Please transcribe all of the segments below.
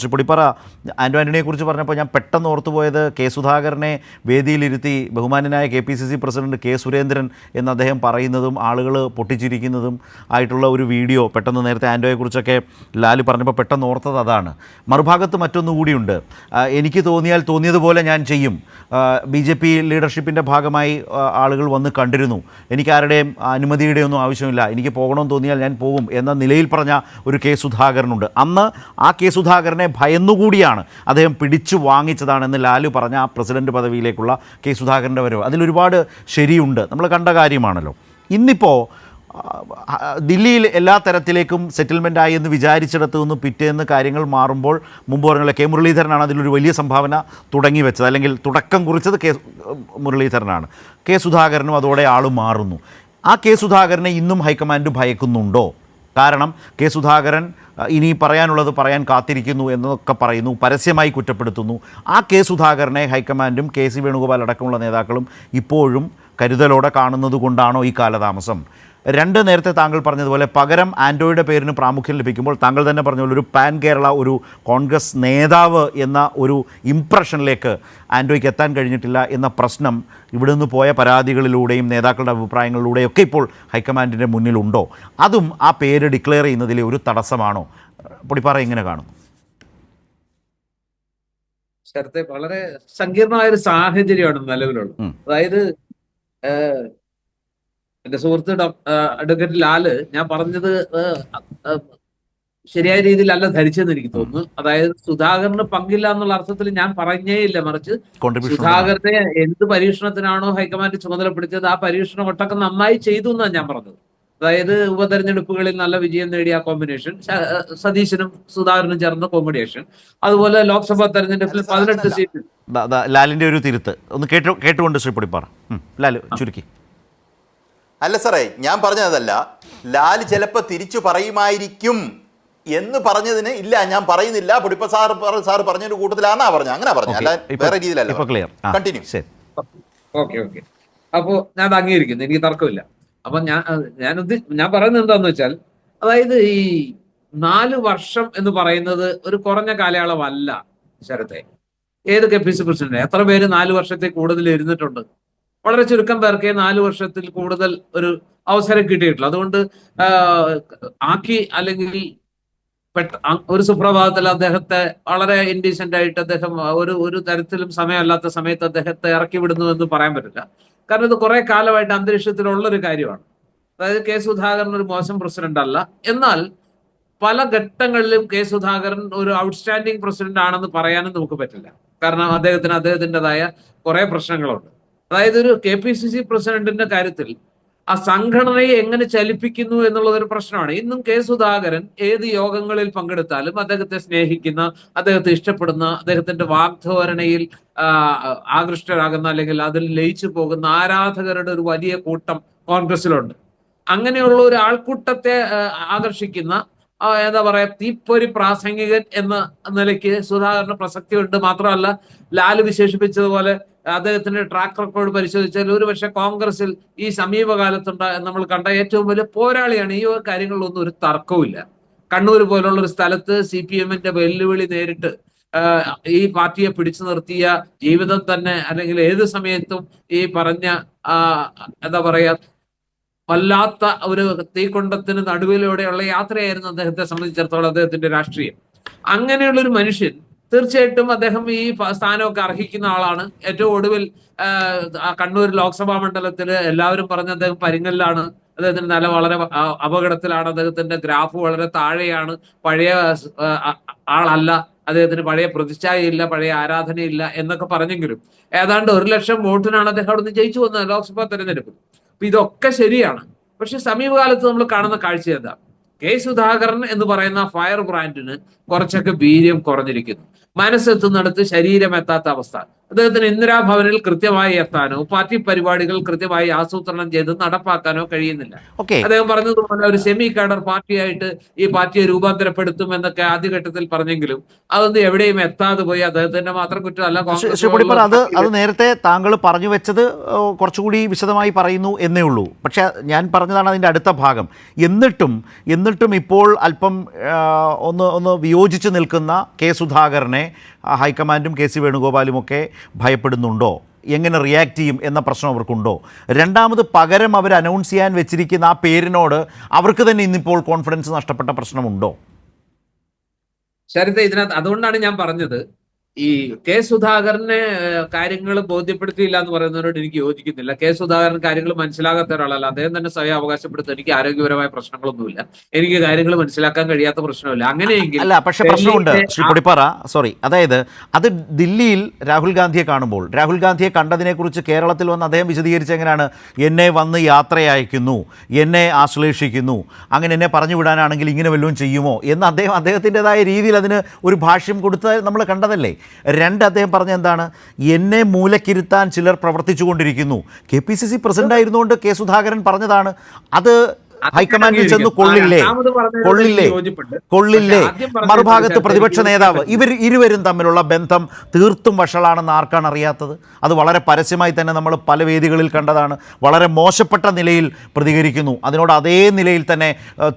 ശ്രീ ആൻഡോ ആന്റോ ആന്റണിയെ കുറിച്ച് പറഞ്ഞപ്പോൾ ഞാൻ പെട്ടെന്ന് ഓർത്തുപോയത് കെ സുധാകരനെ വേദിയിലിരുത്തി ബഹുമാനനായ K P C C president K Surendran എന്ന് അദ്ദേഹം പറയുന്നതും ആളുകൾ പൊട്ടിച്ചിരിക്കുന്നതും ആയിട്ടുള്ള ഒരു വീഡിയോ പെട്ടെന്ന് നേരത്തെ ആന്റോയെക്കുറിച്ചൊക്കെ ലാൽ പറഞ്ഞപ്പോൾ പെട്ടെന്ന് ഓർത്തത് അതാണ്. മറുഭാഗത്ത് മറ്റൊന്നു കൂടിയുണ്ട്. എനിക്ക് തോന്നിയാൽ തോന്നിയതുപോലെ ഞാൻ ചെയ്യും. ബി ജെ പി ലീഡർഷിപ്പിന്റെ ഭാഗമായി ആളുകൾ വന്ന് കണ്ടിരുന്നു. എനിക്ക് ആരുടെയും അനുമതിയുടെ ഒന്നും ആവശ്യമില്ല. എനിക്ക് പോകണമെന്ന് തോന്നിയാൽ ഞാൻ പോകും എന്ന നിലയിൽ പറഞ്ഞ ഒരു കെ സുധാകരനുണ്ട്. അന്ന് ആ കെ സുധാകരനെ ഭയന്നുകൂടിയാണ്. അദ്ദേഹം പിടിച്ചു വാങ്ങിച്ചതാണെന്ന് ലാലു പറഞ്ഞ ആ പ്രസിഡന്റ് പദവിയിലേക്കുള്ള കെ സുധാകരന്റെ വരവ്. അതിലൊരുപാട് ശരിയുണ്ട്. നമ്മൾ കണ്ട കാര്യമാണല്ലോ. ഇന്നിപ്പോൾ ദില്ലിയിൽ എല്ലാ തരത്തിലേക്കും സെറ്റിൽമെന്റ് ആയി എന്ന് വിചാരിച്ചിടത്തു നിന്ന് പിറ്റേന്ന് കാര്യങ്ങൾ മാറുമ്പോൾ മുമ്പ് പറഞ്ഞുള്ള കെ മുരളീധരനാണ് അതിലൊരു വലിയ സംഭാവന തുടങ്ങി വെച്ചത്. അല്ലെങ്കിൽ തുടക്കം കുറിച്ചത് കെ മുരളീധരനാണ്. കെ സുധാകരനും അതോടെ ആൾ മാറുന്നു. ആ കെ സുധാകരനെ ഇന്നും ഹൈക്കമാൻഡ് ഭയക്കുന്നുണ്ടോ? കാരണം കെ സുധാകരൻ ഇനി പറയാനുള്ളത് പറയാൻ കാത്തിരിക്കുന്നു എന്നൊക്കെ പറയുന്നു പരസ്യമായി കുറ്റപ്പെടുത്തുന്നു. ആ കെ സുധാകരനെ ഹൈക്കമാൻഡും കെ സി വേണുഗോപാൽ അടക്കമുള്ള നേതാക്കളും ഇപ്പോഴും കരുതലോടെ കാണുന്നത് കൊണ്ടാണോ ഈ കാലതാമസം? രണ്ട് നേരത്തെ താങ്കൾ പറഞ്ഞതുപോലെ പകരം ആൻഡോയുടെ പേരിന് പ്രാമുഖ്യം ലഭിക്കുമ്പോൾ താങ്കൾ തന്നെ പറഞ്ഞ പോലെ ഒരു പാൻ കേരള ഒരു കോൺഗ്രസ് നേതാവ് എന്ന ഒരു ഇംപ്രഷനിലേക്ക് ആൻഡോയ്ക്ക് എത്താൻ കഴിഞ്ഞിട്ടില്ല എന്ന പ്രശ്നം ഇവിടെ നിന്ന് പോയ പരാതികളിലൂടെയും നേതാക്കളുടെ അഭിപ്രായങ്ങളിലൂടെയും ഒക്കെ ഇപ്പോൾ ഹൈക്കമാൻഡിന്റെ മുന്നിലുണ്ടോ? അതും ആ പേര് ഡിക്ലെയർ ചെയ്യുന്നതിലെ ഒരു തടസ്സമാണോ? പൊടിപ്പാറ എങ്ങനെ കാണുന്നു? ശരത്തെ വളരെ സങ്കീർണമായ ഒരു സാഹചര്യമാണ് നിലവിലുള്ളത്. അതായത് എന്റെ സുഹൃത്ത് അഡ്വക്കേറ്റ് ലാൽ ഞാൻ പറഞ്ഞത് ശരിയായ രീതിയിലല്ല ധരിച്ചെന്ന് എനിക്ക് തോന്നുന്നു. അതായത് സുധാകരന് പങ്കില്ല എന്നുള്ള അർത്ഥത്തിൽ ഞാൻ പറഞ്ഞേ ഇല്ല. മറിച്ച് സുധാകരനെ എന്ത് പരീക്ഷണത്തിനാണോ ഹൈക്കമാൻഡ് ചുമതലപ്പെടുത്തിയത് ആ പരീക്ഷണം ഒട്ടൊക്കെ നന്നായി ചെയ്തു എന്നാണ് ഞാൻ പറഞ്ഞത്. അതായത് ഉപതെരഞ്ഞെടുപ്പുകളിൽ നല്ല വിജയം നേടിയ ആ കോമ്പിനേഷൻ സതീശനും സുധാകരനും ചേർന്ന കോമ്പിനേഷൻ. അതുപോലെ ലോക്സഭാ തെരഞ്ഞെടുപ്പിൽ പതിനെട്ട് സീറ്റ്. ലാലിന്റെ ഒരു തിരുത്ത്. ഒന്ന് കേട്ടു കേട്ടുകൊണ്ട് ശ്രീ പൊടിപ്പാറ. ലാലു ലാൽ ചുരുക്കി. അല്ല സാറേ ഞാൻ പറഞ്ഞതല്ല. ലാൽ ചിലപ്പോൾ തിരിച്ചു പറയുമായിരിക്കും എന്ന് പറഞ്ഞതിന് ഇല്ല ഞാൻ പറയുന്നില്ല. പൊടിപ്പ സാർ സാർ പറഞ്ഞൊരു കൂട്ടത്തിലാണെന്നാ പറഞ്ഞു അങ്ങനെ പറഞ്ഞു അല്ല വേറെ രീതിയിലല്ല ക്ലിയർ കണ്ടിന്യൂ ശരി. Okay okay. അപ്പോ ഞാൻ അത് അംഗീകരിക്കുന്നു. എനിക്ക് തർക്കമില്ല. അപ്പൊ ഞാൻ ഞാൻ ഞാൻ പറയുന്നത് എന്താന്ന് വെച്ചാൽ അതായത് ഈ നാല് വർഷം എന്ന് പറയുന്നത് ഒരു കുറഞ്ഞ കാലയളവല്ല ശരത്തെ. ഏത് കെ പി സി പ്രസിഡന്റ്? എത്ര പേര് നാല് വർഷത്തെ കൂടുതൽ ഇരുന്നിട്ടുണ്ട്? വളരെ ചുരുക്കം പേർക്കേ നാല് വർഷത്തിൽ കൂടുതൽ ഒരു അവസരം കിട്ടിയിട്ടുള്ളൂ. അതുകൊണ്ട് ആക്കി അല്ലെങ്കിൽ ഒരു സുപ്രഭാതത്തിൽ അദ്ദേഹത്തെ വളരെ ഇൻഡീസെന്റ് ആയിട്ട് അദ്ദേഹം ഒരു ഒരു തരത്തിലും സമയമല്ലാത്ത സമയത്ത് അദ്ദേഹത്തെ ഇറക്കി വിടുന്നു എന്ന് പറയാൻ പറ്റില്ല. കാരണം ഇത് കുറെ കാലമായിട്ട് അന്തരീക്ഷത്തിലുള്ള ഒരു കാര്യമാണ്. അതായത് കെ സുധാകരൻ ഒരു മോശം പ്രസിഡന്റ് അല്ല. എന്നാൽ പല ഘട്ടങ്ങളിലും കെ സുധാകരൻ ഒരു ഔട്ട്സ്റ്റാൻഡിംഗ് പ്രസിഡന്റ് ആണെന്ന് പറയാനും നമുക്ക് പറ്റില്ല. കാരണം അദ്ദേഹത്തിന് അദ്ദേഹത്തിന്റെതായ കുറെ പ്രശ്നങ്ങളുണ്ട്. അതായത് ഒരു കെ പി സി സി പ്രസിഡന്റിന്റെ കാര്യത്തിൽ ആ സംഘടനയെ എങ്ങനെ ചലിപ്പിക്കുന്നു എന്നുള്ളതൊരു പ്രശ്നമാണ്. ഇന്നും കെ സുധാകരൻ ഏത് യോഗങ്ങളിൽ പങ്കെടുത്താലും അദ്ദേഹത്തെ സ്നേഹിക്കുന്ന അദ്ദേഹത്തെ ഇഷ്ടപ്പെടുന്ന അദ്ദേഹത്തിന്റെ വാഗ്ധോരണയിൽ ആകൃഷ്ടരാകുന്ന അല്ലെങ്കിൽ അതിൽ ലയിച്ചു പോകുന്ന ആരാധകരുടെ ഒരു വലിയ കൂട്ടം കോൺഗ്രസിലുണ്ട് അങ്ങനെയുള്ള ഒരു ആൾക്കൂട്ടത്തെ ആകർഷിക്കുന്ന എന്താ പറയാ തീപ്പൊരി പ്രാസംഗികൻ എന്ന നിലയ്ക്ക് സുധാകരന് പ്രസക്തിയുണ്ട്. മാത്രമല്ല ലാൽ വിശേഷിപ്പിച്ചതുപോലെ അദ്ദേഹത്തിന്റെ ട്രാക്ക് റെക്കോർഡ് പരിശോധിച്ചാൽ ഒരുപക്ഷെ കോൺഗ്രസിൽ ഈ സമീപകാലത്തുണ്ട് നമ്മൾ കണ്ട ഏറ്റവും വലിയ പോരാളിയാണ്. ഈ കാര്യങ്ങളിലൊന്നും ഒരു തർക്കവുമില്ല. കണ്ണൂർ പോലുള്ള ഒരു സ്ഥലത്ത് സി പി എമ്മിന്റെ വെല്ലുവിളി നേരിട്ട് ഈ പാർട്ടിയെ പിടിച്ചു നിർത്തിയ ജീവിതം തന്നെ അല്ലെങ്കിൽ ഏത് സമയത്തും ഈ പറഞ്ഞ എന്താ പറയാ വല്ലാത്ത ഒരു തീക്കൊണ്ടത്തിന് നടുവിലൂടെയുള്ള യാത്രയായിരുന്നു അദ്ദേഹത്തെ സംബന്ധിച്ചിടത്തോളം അദ്ദേഹത്തിന്റെ രാഷ്ട്രീയം. അങ്ങനെയുള്ള ഒരു മനുഷ്യൻ തീർച്ചയായിട്ടും അദ്ദേഹം ഈ സ്ഥാനമൊക്കെ അർഹിക്കുന്ന ആളാണ്. ഏറ്റവും ഒടുവിൽ കണ്ണൂർ ലോക്സഭാ മണ്ഡലത്തിൽ എല്ലാവരും പറഞ്ഞ അദ്ദേഹം പരിങ്ങലിലാണ്. അദ്ദേഹത്തിന്റെ നില വളരെ അപകടത്തിലാണ്. അദ്ദേഹത്തിന്റെ ഗ്രാഫ് വളരെ താഴെയാണ്. പഴയ ആളല്ല. അദ്ദേഹത്തിന് പഴയ പ്രതിച്ഛായയില്ല പഴയ ആരാധനയില്ല എന്നൊക്കെ പറഞ്ഞെങ്കിലും ഏതാണ്ട് ഒരു ലക്ഷം വോട്ടിനാണ് അദ്ദേഹം അവിടുന്ന് ജയിച്ചു വന്നത് ലോക്സഭാ തെരഞ്ഞെടുപ്പിൽ. അപ്പൊ ഇതൊക്കെ ശരിയാണ്. പക്ഷെ സമീപകാലത്ത് നമ്മൾ കാണുന്ന കാഴ്ച എന്താ? കെ സുധാകരൻ എന്ന് പറയുന്ന ഫയർ ബ്രാൻഡിന് കുറച്ചൊക്കെ വീര്യം കുറഞ്ഞിരിക്കുന്നു. മനസ്സെത്തുന്നിടത്ത് ശരീരം എത്താത്ത അവസ്ഥ. അദ്ദേഹത്തിന് ഇന്ദിരാഭവനിൽ കൃത്യമായി എത്താനോ പാർട്ടി പരിപാടികൾ കൃത്യമായി ആസൂത്രണം ചെയ്ത് നടപ്പാക്കാനോ കഴിയുന്നില്ല. അദ്ദേഹം പറഞ്ഞതുപോലെ ഒരു സെമി കാഡർ പാർട്ടിയായിട്ട് ഈ പാർട്ടിയെ രൂപാന്തരപ്പെടുത്തും എന്നൊക്കെ ആദ്യഘട്ടത്തിൽ പറഞ്ഞെങ്കിലും അതൊന്നും എവിടെയും എത്താതെ പോയി. അദ്ദേഹത്തിന്റെ മാത്രം കുറ്റമല്ല കോൺഗ്രസ് അത് അത് നേരത്തെ താങ്കൾ പറഞ്ഞു വെച്ചത് കുറച്ചുകൂടി വിശദമായി പറയുന്നു എന്നേ ഉള്ളൂ. പക്ഷേ ഞാൻ പറഞ്ഞതാണ് അതിന്റെ അടുത്ത ഭാഗം. എന്നിട്ടും എന്നിട്ടും ഇപ്പോൾ അല്പം ഒന്ന് ഒന്ന് വിയോജിച്ച് നിൽക്കുന്ന കെ സുധാകരനെ ഹൈക്കമാൻഡും കെ സി വേണുഗോപാലും ഒക്കെ ഭയപ്പെടുന്നുണ്ടോ? എങ്ങനെ റിയാക്ട് ചെയ്യും എന്ന പ്രശ്നം അവർക്കുണ്ടോ? രണ്ടാമത് പകരം അവർ അനൗൺസ് ചെയ്യാൻ വെച്ചിരിക്കുന്ന ആ പേരിനോട് അവർക്ക് തന്നെ ഇന്നിപ്പോൾ കോൺഫിഡൻസ് നഷ്ടപ്പെട്ട പ്രശ്നമുണ്ടോ? ശരിത ഇതിനകത്ത് അതുകൊണ്ടാണ് ഞാൻ പറഞ്ഞത്. ഈ കെ സുധാകരനെ കാര്യങ്ങൾ ബോധ്യപ്പെടുത്തിയില്ല എന്ന് പറയുന്നതിനോട് എനിക്ക് യോജിക്കുന്നില്ല. കെ സുധാകരൻ കാര്യങ്ങൾ മനസ്സിലാകാത്ത ഒരാളല്ല. അദ്ദേഹം തന്നെ സ്വയം അവകാശപ്പെടുത്തും. എനിക്ക് ആരോഗ്യപരമായ പ്രശ്നങ്ങളൊന്നുമില്ല. എനിക്ക് കാര്യങ്ങൾ മനസ്സിലാക്കാൻ കഴിയാത്ത പ്രശ്നമില്ല. അങ്ങനെയെങ്കിൽ അല്ല പക്ഷെ പ്രശ്നമുണ്ട്. ശ്രീ പൊടിപ്പാറ സോറി. അതായത് അത് ദില്ലിയിൽ രാഹുൽ ഗാന്ധിയെ കാണുമ്പോൾ രാഹുൽ ഗാന്ധിയെ കണ്ടതിനെക്കുറിച്ച് കേരളത്തിൽ വന്ന് അദ്ദേഹം വിശദീകരിച്ച എങ്ങനെയാണ്? എന്നെ വന്ന് യാത്രയയക്കുന്നു എന്നെ ആശ്ലേഷിക്കുന്നു അങ്ങനെ എന്നെ പറഞ്ഞു വിടാനാണെങ്കിൽ ഇങ്ങനെ വല്ലതും ചെയ്യുമോ എന്ന് അദ്ദേഹം അദ്ദേഹത്തിന്റെതായ രീതിയിൽ അതിന് ഒരു ഭാഷ്യം കൊടുത്ത നമ്മൾ കണ്ടതല്ലേ? രണ്ട് അദ്ദേഹം പറഞ്ഞ എന്താണ് എന്നെ മൂലക്കിരുത്താൻ ചിലർ പ്രവർത്തിച്ചു കൊണ്ടിരിക്കുന്നു K P C C president ആയിരുന്നുകൊണ്ട് K Sudhakaran പറഞ്ഞതാണ്. അത് ഹൈക്കമാൻഡിൽ ചെന്ന് കൊള്ളില്ലേ? കൊള്ളില്ലേ? കൊള്ളില്ലേ? മറുഭാഗത്ത് പ്രതിപക്ഷ നേതാവ്. ഇവർ ഇരുവരും തമ്മിലുള്ള ബന്ധം തീർത്തും വഷളാണെന്ന് ആർക്കാണ് അറിയാത്തത്? അത് വളരെ പരസ്യമായി തന്നെ നമ്മൾ പല വേദികളിൽ കണ്ടതാണ്. വളരെ മോശപ്പെട്ട നിലയിൽ പ്രതികരിക്കുന്നു. അതിനോട് അതേ നിലയിൽ തന്നെ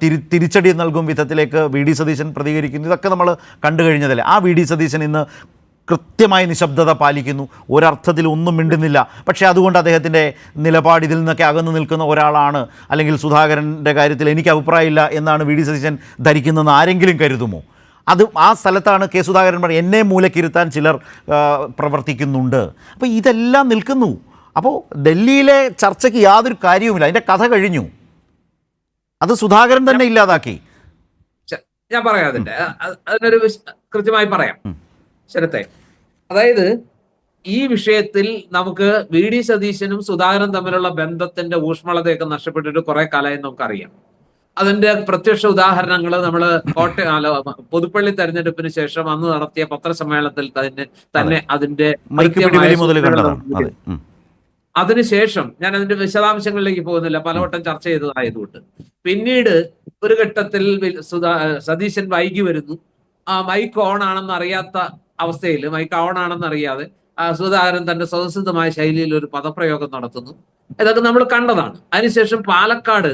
തിരി തിരിച്ചടി നൽകും വിധത്തിലേക്ക് വി ഡി സതീശൻ പ്രതികരിക്കുന്നു. ഇതൊക്കെ നമ്മൾ കണ്ടു കഴിഞ്ഞതല്ലേ? ആ വി ഡി സതീശൻ ഇന്ന് കൃത്യമായി നിശബ്ദത പാലിക്കുന്നു. ഒരർത്ഥത്തിൽ ഒന്നും മിണ്ടുന്നില്ല. പക്ഷേ അതുകൊണ്ട് അദ്ദേഹത്തിന്റെ നിലപാട് ഇതിൽ നിന്നൊക്കെ അകന്നു നിൽക്കുന്ന ഒരാളാണ്. അല്ലെങ്കിൽ സുധാകരന്റെ കാര്യത്തിൽ എനിക്ക് അഭിപ്രായമില്ല എന്നാണ് വി ഡി സതീശൻ ധരിക്കുന്നതെന്ന് ആരെങ്കിലും കരുതുമോ? അത് ആ സ്ഥലത്താണ് കെ സുധാകരൻ പറഞ്ഞത് എന്നെ മൂലക്കിരുത്താൻ ചിലർ പ്രവർത്തിക്കുന്നുണ്ട്. അപ്പോൾ ഇതെല്ലാം നിൽക്കുന്നു. അപ്പോൾ ഡൽഹിയിലെ ചർച്ചയ്ക്ക് യാതൊരു കാര്യവുമില്ല. അതിന്റെ കഥ കഴിഞ്ഞു. അത് സുധാകരൻ തന്നെ ഇല്ലാതാക്കി. ഞാൻ പറയാം അതിന്റെ. അതിനൊരു കൃത്യമായി പറയാം. ശരത്തെ അതായത് ഈ വിഷയത്തിൽ നമുക്ക് വി ഡി സതീശനും സുധാകരൻ തമ്മിലുള്ള ബന്ധത്തിന്റെ ഊഷ്മളതയൊക്കെ നഷ്ടപ്പെട്ടിട്ട് കുറെ കാലമായി നമുക്കറിയാം. അതിന്റെ പ്രത്യക്ഷ ഉദാഹരണങ്ങൾ നമ്മൾ കോട്ടയം പുതുപ്പള്ളി തെരഞ്ഞെടുപ്പിന് ശേഷം അന്ന് നടത്തിയ പത്രസമ്മേളനത്തിൽ തന്നെ തന്നെ അതിന്റെ. അതിനുശേഷം ഞാൻ അതിന്റെ വിശദാംശങ്ങളിലേക്ക് പോകുന്നില്ല. പലവട്ടം ചർച്ച ചെയ്തതായതുകൊണ്ട്. പിന്നീട് ഒരു ഘട്ടത്തിൽ സതീശൻ വൈകി വരുന്നു. ആ മൈക്ക് ഓൺ ആണെന്ന് അറിയാത്ത അവസ്ഥയിൽ മൈക്ക് ഓൺ ആണെന്ന് അറിയാതെ സുധാകരൻ തന്റെ സ്വതസിദ്ധമായ ശൈലിയിൽ ഒരു പദപ്രയോഗം നടത്തുന്നു. ഇതൊക്കെ നമ്മൾ കണ്ടതാണ്. അതിനുശേഷം പാലക്കാട്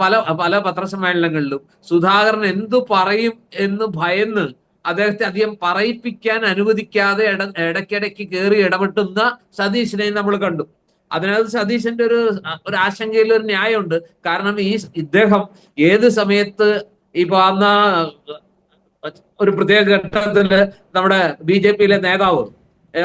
പല പല പത്രസമ്മേളനങ്ങളിലും സുധാകരൻ എന്തു പറയും എന്ന് ഭയന്ന് അദ്ദേഹത്തെ അധികം പറയിപ്പിക്കാൻ അനുവദിക്കാതെ ഇട ഇടയ്ക്കിടയ്ക്ക് കയറി ഇടപെട്ടുന്ന സതീശിനെ നമ്മൾ കണ്ടു. അതിനകത്ത് സതീശന്റെ ഒരു ഒരു ആശങ്കയിൽ ഒരു ന്യായമുണ്ട്. കാരണം ഈ ഇദ്ദേഹം ഏത് സമയത്ത് ഇപ്പൊ അന്ന് ഒരു പ്രത്യേക ഘട്ടത്തിൽ നമ്മുടെ ബി ജെ പിയിലെ നേതാവ്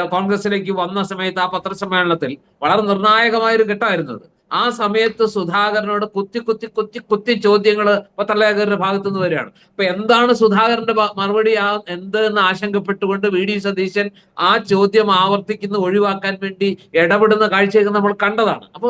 കോൺഗ്രസിലേക്ക് വന്ന സമയത്ത് ആ പത്രസമ്മേളനത്തിൽ വളരെ നിർണായകമായ ഒരു ഘട്ടമായിരുന്നു ആ സമയത്ത് സുധാകരനോട് കുത്തി കുത്തി കുത്തി കുത്തി ചോദ്യങ്ങൾ പത്രലേഖകരുടെ ഭാഗത്തു നിന്ന് വരികയാണ്. അപ്പൊ എന്താണ് സുധാകരന്റെ മറുപടി ആ എന്ത് എന്ന് ആശങ്കപ്പെട്ടുകൊണ്ട് വി. ഡി. സതീശൻ ആ ചോദ്യം ആവർത്തിക്കുന്ന ഒഴിവാക്കാൻ വേണ്ടി ഇടപെടുന്ന കാഴ്ചയൊക്കെ നമ്മൾ കണ്ടതാണ്. അപ്പൊ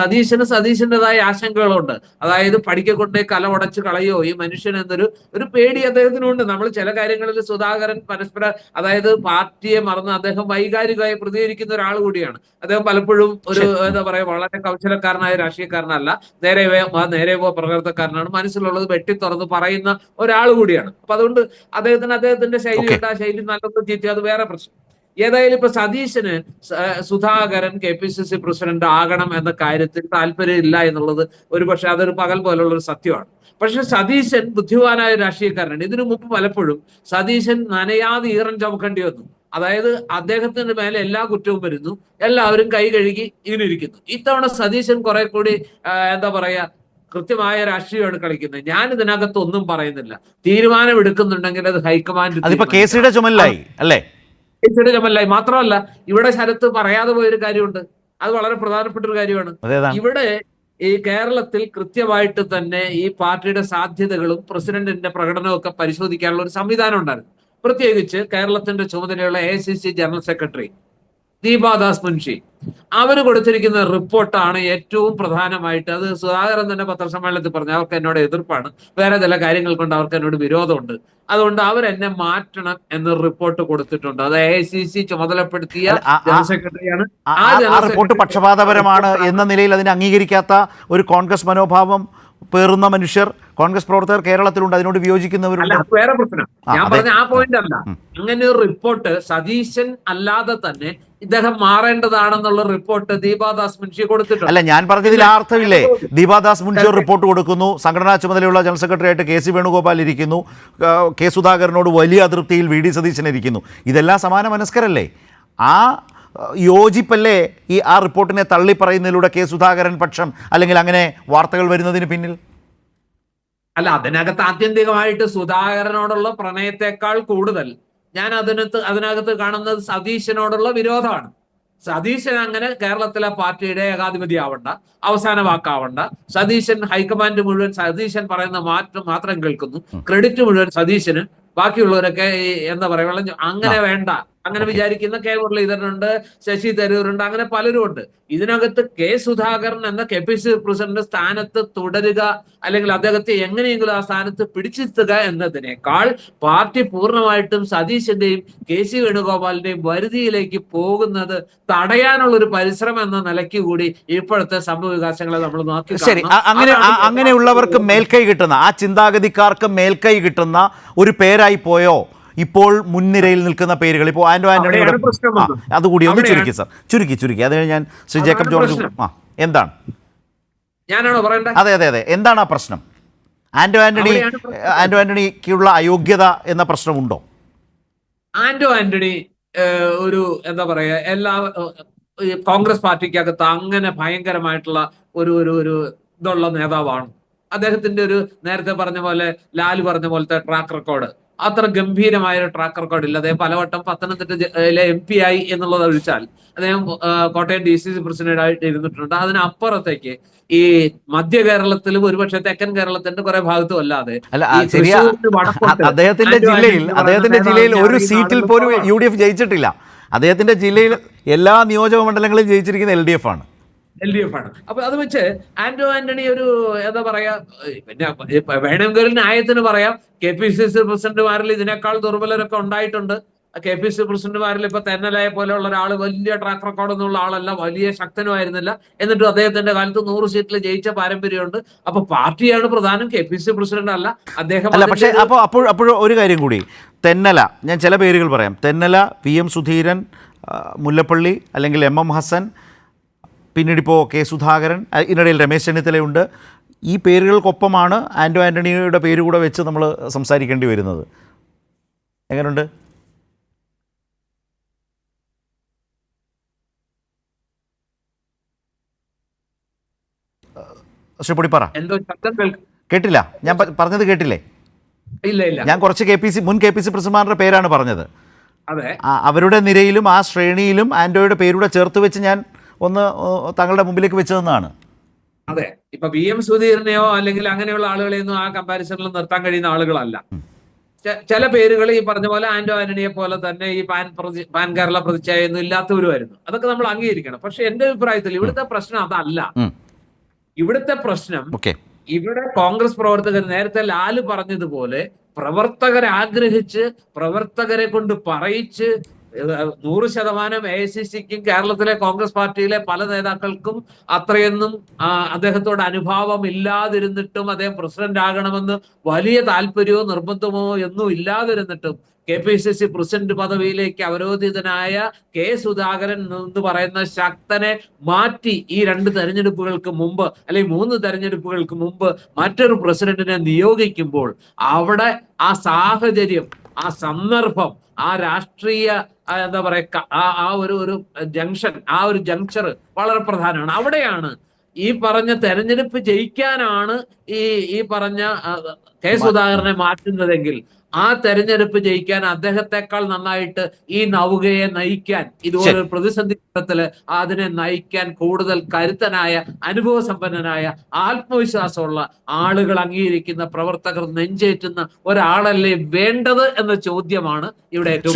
സതീശന് സതീശന്റേതായ ആശങ്കകളുണ്ട്. അതായത് പഠിക്കൊണ്ടേ കല ഉടച്ച് കളയോ ഈ മനുഷ്യൻ എന്നൊരു ഒരു പേടി അദ്ദേഹത്തിനുണ്ട്. നമ്മൾ ചില കാര്യങ്ങളിൽ സുധാകരൻ പരസ്പര അതായത് പാർട്ടിയെ മറന്ന് അദ്ദേഹം വൈകാരികമായി പ്രതികരിക്കുന്ന ഒരാൾ കൂടിയാണ്. അദ്ദേഹം പലപ്പോഴും ഒരു എന്താ പറയാ വളരെ കൗശലക്കാരനായ രാഷ്ട്രീയക്കാരനല്ല. നേരെ നേരെ പോ പ്രകൃതക്കാരനാണ്. മനസ്സിലുള്ളത് വെട്ടി തുറന്ന് പറയുന്ന ഒരാൾ കൂടിയാണ്. അപ്പൊ അതുകൊണ്ട് അദ്ദേഹത്തിന് അദ്ദേഹത്തിന്റെ ശൈലി ഉണ്ട്. ആ ശൈലി നല്ലത് ചീറ്റി അത് വേറെ പ്രശ്നം. ഏതായാലും ഇപ്പൊ സതീശന് Sudhakaran K P C C president ആകണം എന്ന കാര്യത്തിൽ താല്പര്യമില്ല എന്നുള്ളത് ഒരു പക്ഷെ അതൊരു പകൽ പോലുള്ള ഒരു സത്യമാണ്. പക്ഷെ സതീശൻ ബുദ്ധിമാനായ രാഷ്ട്രീയക്കാരനാണ്. ഇതിനു മുമ്പ് പലപ്പോഴും സതീശൻ നനയാതെ ഈറൻ ചുമക്കേണ്ടി വന്നു. അതായത് അദ്ദേഹത്തിന്റെ മേലെ എല്ലാ കുറ്റവും വരുന്നു. എല്ലാവരും കൈ കഴുകി ഇങ്ങനെ ഇരിക്കുന്നു. ഇത്തവണ സതീശൻ കുറെ കൂടി എന്താ പറയാ കൃത്യമായ രാഷ്ട്രീയമാണ് കളിക്കുന്നത്. ഞാൻ ഇതിനകത്ത് ഒന്നും പറയുന്നില്ല. തീരുമാനം എടുക്കുന്നുണ്ടെങ്കിൽ അത് ഹൈക്കമാൻഡ് ചുമലായി അല്ലേ? കേസിയുടെ ചുമലായി മാത്രമല്ല ഇവിടെ ശരത്ത് പറയാതെ പോയൊരു കാര്യമുണ്ട്. അത് വളരെ പ്രധാനപ്പെട്ട ഒരു കാര്യമാണ്. ഇവിടെ ഈ കേരളത്തിൽ കൃത്യമായിട്ട് തന്നെ ഈ പാർട്ടിയുടെ സാധ്യതകളും പ്രസിഡന്റിന്റെ പ്രകടനവും ഒക്കെ പരിശോധിക്കാനുള്ള ഒരു സംവിധാനം ഉണ്ടായിരുന്നു. പ്രത്യേകിച്ച് കേരളത്തിന്റെ ചുമതലയുള്ള A C C general secretary Deepa Das Munshi. അവർ കൊടുത്തിരിക്കുന്ന റിപ്പോർട്ടാണ് ഏറ്റവും പ്രധാനമായിട്ട്. അത് സുധാകരൻ തന്നെ പത്രസമ്മേളനത്തിൽ പറഞ്ഞു അവർക്ക് എന്നോട് എതിർപ്പാണ്. വേറെ ചില കാര്യങ്ങൾ കൊണ്ട് അവർക്ക് എന്നോട് വിരോധമുണ്ട്. അതുകൊണ്ട് അവർ എന്നെ മാറ്റണം എന്ന റിപ്പോർട്ട് കൊടുത്തിട്ടുണ്ട്. അത് എ സി സി ചുമതലപ്പെടുത്തിയ ജനറൽ സെക്രട്ടറിയാണ് ആ- റിപ്പോർട്ട് പക്ഷപാതപരമാണ് എന്ന നിലയിൽ അതിനെ അംഗീകരിക്കാത്ത ഒരു കോൺഗ്രസ് മനോഭാവം പേറുന്ന മനുഷ്യർ കോൺഗ്രസ് പ്രവർത്തകർ കേരളത്തിലുണ്ട് അതിനോട് വിയോജിക്കുന്നവരുണ്ട്. വേറെ പ്രശ്നം. ഞാൻ പറഞ്ഞ ആ പോയിന്റ് അല്ല. അങ്ങനെ ഒരു റിപ്പോർട്ട് സതീശൻ അല്ലാതെ തന്നെ ഇദ്ദേഹം മാറേണ്ടതാണെന്നുള്ള റിപ്പോർട്ട് ദീപാദാസ് മുൻഷി കൊടുത്തിട്ടുണ്ട്. അല്ല ഞാൻ പറഞ്ഞതിൽ ആ അർത്ഥമില്ലേ ദീപാദാസ് മുൻഷി ഒരു റിപ്പോർട്ട് കൊടുക്കുന്നു. സംഘടനാ ചുമതലയുള്ള ജനറൽ സെക്രട്ടറി ആയിട്ട് കെ സി വേണുഗോപാൽ ഇരിക്കുന്നു. കെ സുധാകരനോട് വലിയ അതൃപ്തിയിൽ വി ഡി സതീശൻ ഇരിക്കുന്നു. ഇതെല്ലാം സമാന മനസ്കരല്ലേ? ആ, യോജിപ്പല്ലേ ഈ ആ റിപ്പോർട്ടിനെ തള്ളി പറയുന്നതിലൂടെ കെ സുധാകരൻ പക്ഷം? അല്ലെങ്കിൽ അങ്ങനെ വാർത്തകൾ വരുന്നതിന് പിന്നിൽ? അല്ല അതിനകത്ത് ആത്യന്തികമായിട്ട് സുധാകരനോടുള്ള പ്രണയത്തെക്കാൾ കൂടുതൽ ഞാൻ അതിനകത്ത് അതിനകത്ത് കാണുന്നത് സതീശനോടുള്ള വിരോധമാണ്. സതീശൻ അങ്ങനെ കേരളത്തിലെ പാർട്ടിയുടെ ഏകാധിപതി ആവണ്ട അവസാന വാക്കാവണ്ട. സതീശൻ ഹൈക്കമാൻഡ് മുഴുവൻ സതീശൻ പറയുന്ന മാറ്റം മാത്രം കേൾക്കുന്നു. ക്രെഡിറ്റ് മുഴുവൻ സതീശന് ബാക്കിയുള്ളവരൊക്കെ എന്താ പറയുക വെള്ളം അങ്ങനെ വേണ്ട. അങ്ങനെ വിചാരിക്കുന്ന കെ മുരളീധരനുണ്ട് ശശി തരൂരുണ്ട് അങ്ങനെ പലരും ഉണ്ട് ഇതിനകത്ത് കെ സുധാകരൻ എന്ന കെ പി സി പ്രസിഡന്റ് സ്ഥാനത്ത് തുടരുക അല്ലെങ്കിൽ അദ്ദേഹത്തെ എങ്ങനെയെങ്കിലും ആ സ്ഥാനത്ത് പിടിച്ചിരുത്തുക എന്നതിനേക്കാൾ പാർട്ടി പൂർണമായിട്ടും സതീശന്റെയും കെ സി വേണുഗോപാലിന്റെയും വരുതിയിലേക്ക് പോകുന്നത് തടയാനുള്ള ഒരു പരിശ്രമം എന്ന നിലയ്ക്ക് കൂടി ഇപ്പോഴത്തെ സംഭവവികാസങ്ങളെ നമ്മൾ നോക്കി ശരി. അങ്ങനെ അങ്ങനെയുള്ളവർക്ക് മേൽക്കൈ കിട്ടുന്ന ആ ചിന്താഗതിക്കാർക്ക് മേൽക്കൈ കിട്ടുന്ന ഒരു പേരായി പോയോ? ഇപ്പോൾ മുൻനിരയിൽ നിൽക്കുന്ന പേരുകൾ. ഇപ്പോൾ ആൻഡോ ആന്റണിയുടെ അവിടെയാണ് പ്രശ്നം ആ, വന്നത്. അതുകൂടി ഒന്ന് ചുരുക്കി സാർ. ചുരുക്കി ചുരുക്കി. അത് ഞാൻ ശ്രീ ജേക്കബ് ജോർജ് ആ എന്താണ്? ഞാനാണോ അതെ അതെ അതെ. എന്താണ് ആ പ്രശ്നം? ആന്റോ ആന്റണി ആൻഡോ. ആന്റോ ആന്റണിക്കുള്ള അയോഗ്യത എന്ന പ്രശ്നമുണ്ടോ? ആന്റോ ആന്റണി ഒരു എന്താ പറയാ എല്ലാ കോൺഗ്രസ് പാർട്ടിക്കകത്ത് അങ്ങനെ ഭയങ്കരമായിട്ടുള്ള ഒരു ഒരു ഒരു ഇതുള്ള നേതാവാണ്. അദ്ദേഹത്തിന്റെ ഒരു നേരത്തെ പറഞ്ഞ പോലെ ലാൽ പറഞ്ഞ പോലത്തെ ട്രാക്ക് റെക്കോർഡ് അത്ര ഗംഭീരമായ ഒരു ട്രാക്ക് റെക്കോർഡ് ഇല്ല. അദ്ദേഹം പലവട്ടം പത്തനംതിട്ട എം പി ആയി എന്നുള്ളത് ഒഴിച്ചാൽ അദ്ദേഹം Kottayam D C C president ആയിട്ട് ഇരുന്നിട്ടുണ്ട്. അതിനപ്പുറത്തേക്ക് ഈ മധ്യ കേരളത്തിലും ഒരുപക്ഷെ തെക്കൻ കേരളത്തിന്റെ കുറെ ഭാഗത്തും അല്ലാതെ അദ്ദേഹത്തിന്റെ ജില്ലയിൽ അദ്ദേഹത്തിന്റെ ജില്ലയിൽ ഒരു സീറ്റിൽ പോലും യു ഡി എഫ് ജയിച്ചിട്ടില്ല. അദ്ദേഹത്തിന്റെ ജില്ലയിൽ എല്ലാ നിയോജക മണ്ഡലങ്ങളിലും ജയിച്ചിരിക്കുന്ന എൽ ഡി എഫ് ആണ്. എൽ ഡി എഫ് ആണ്. അപ്പൊ അത് വെച്ച് ആന്റോ ആന്റണി ഒരു എന്താ പറയാ പിന്നെ വേണമെങ്കിൽ ന്യായത്തിന് പറയാം കെ പി സി സി പ്രസിഡന്റുമാരിൽ ഇതിനേക്കാൾ ദുർബലരൊക്കെ ഉണ്ടായിട്ടുണ്ട്. കെ പി സി പ്രസിഡന്റുമാരിൽ ഇപ്പൊ തെന്നലായ പോലെയുള്ള ഒരാൾ വലിയ ട്രാക്ക് റെക്കോർഡ് ഒന്നുള്ള ആളല്ല വലിയ ശക്തനുമായിരുന്നില്ല എന്നിട്ടും അദ്ദേഹത്തിന്റെ കാലത്ത് നൂറ് സീറ്റിൽ ജയിച്ച പാരമ്പര്യമുണ്ട്. അപ്പൊ പാർട്ടിയാണ് പ്രധാനം കെ പി സി പ്രസിഡന്റ് അല്ല അദ്ദേഹം അല്ല പക്ഷേ അപ്പോൾ അപ്പോൾ അപ്പോൾ ഒരു കാര്യം കൂടി. തെന്നല ഞാൻ ചില പേരുകൾ പറയാം. തെന്നല പി എം സുധീരൻ മുല്ലപ്പള്ളി അല്ലെങ്കിൽ എം എം ഹസൻ പിന്നീടിപ്പോൾ കെ സുധാകരൻ ഇതിനിടയിൽ രമേശ് ചെന്നിത്തലയുണ്ട് ഈ പേരുകൾക്കൊപ്പമാണ് ആന്റോ ആന്റണിയുടെ പേര് കൂടെ വെച്ച് നമ്മൾ സംസാരിക്കേണ്ടി വരുന്നത്. എങ്ങനെയുണ്ട് ശ്രീ പറ. കേട്ടില്ല. ഞാൻ പറഞ്ഞത് കേട്ടില്ലേ? ഇല്ല ഇല്ല. ഞാൻ കുറച്ച് കെ പി സി മുൻ കെ പി സി പ്രസിഡന്റുമാരുടെ പേരാണ് പറഞ്ഞത്. അവരുടെ നിരയിലും ആ ശ്രേണിയിലും ആൻഡോയുടെ പേരൂടെ ചേർത്ത് വെച്ച് ഞാൻ ഒന്ന് താങ്കളുടെ മുമ്പിലേക്ക് വെച്ചതെന്നാണ്. അതെ. ഇപ്പൊ വി എം സുധീറിനെയോ അല്ലെങ്കിൽ അങ്ങനെയുള്ള ആളുകളെയൊന്നും ആ കമ്പാരിസണിൽ നിർത്താൻ കഴിയുന്ന ആളുകളല്ല. ചില പേരുകൾ ഈ പറഞ്ഞ പോലെ ആന്റോ ആന്റണിയെ പോലെ തന്നെ ഈ പാൻ പ്രതി- പാൻ കേരള പ്രതിച്ഛായൊന്നും ഇല്ലാത്തവരുമായിരുന്നു. അതൊക്കെ നമ്മൾ അംഗീകരിക്കണം. പക്ഷെ എന്റെ അഭിപ്രായത്തിൽ ഇവിടുത്തെ പ്രശ്നം അതല്ല. ഇവിടുത്തെ പ്രശ്നം ഇവിടെ കോൺഗ്രസ് പ്രവർത്തകർ നേരത്തെ ലാൽ പറഞ്ഞതുപോലെ പ്രവർത്തകരെ ആഗ്രഹിച്ച് പ്രവർത്തകരെ കൊണ്ട് പറയിച്ച് നൂറ് ശതമാനം എ ഐ സി സിക്കും കേരളത്തിലെ കോൺഗ്രസ് പാർട്ടിയിലെ പല നേതാക്കൾക്കും അത്രയൊന്നും അദ്ദേഹത്തോട് അനുഭാവം ഇല്ലാതിരുന്നിട്ടും അദ്ദേഹം പ്രസിഡന്റ് ആകണമെന്ന് വലിയ താല്പര്യമോ നിർബന്ധമോ ഒന്നും ഇല്ലാതിരുന്നിട്ടും K P C C president പദവിയിലേക്ക് അവരോധിതനായ കെ സുധാകരൻ എന്ന് പറയുന്ന ശക്തനെ മാറ്റി ഈ രണ്ട് തെരഞ്ഞെടുപ്പുകൾക്ക് മുമ്പ് അല്ലെങ്കിൽ മൂന്ന് തെരഞ്ഞെടുപ്പുകൾക്ക് മുമ്പ് മറ്റൊരു പ്രസിഡന്റിനെ നിയോഗിക്കുമ്പോൾ അവിടെ ആ സാഹചര്യം ആ സന്ദർഭം ആ രാഷ്ട്രീയ എന്താ പറയുക ആ ആ ഒരു ഒരു ജംഗ്ഷൻ ആ ഒരു ജംഗ്ഷർ വളരെ പ്രധാനമാണ്. അവിടെയാണ് ഈ പറഞ്ഞ തെരഞ്ഞെടുപ്പ് ജയിക്കാനാണ് ഈ ഈ പറഞ്ഞ കെ സുധാകരനെ മാറ്റുന്നതെങ്കിൽ ആ തെരഞ്ഞെടുപ്പ് ജയിക്കാൻ അദ്ദേഹത്തെക്കാൾ നന്നായിട്ട് ഈ നൗകയെ നയിക്കാൻ ഇതുപോലെ പ്രതിസന്ധി ഘട്ടത്തിൽ അതിനെ നയിക്കാൻ കൂടുതൽ കരുത്തനായ അനുഭവസമ്പന്നനായ ആത്മവിശ്വാസമുള്ള ആളുകൾ അംഗീകരിക്കുന്ന പ്രവർത്തകർ നെഞ്ചേറ്റുന്ന ഒരാളല്ലേ വേണ്ടത് എന്ന ചോദ്യമാണ് ഇവിടെ ഏറ്റവും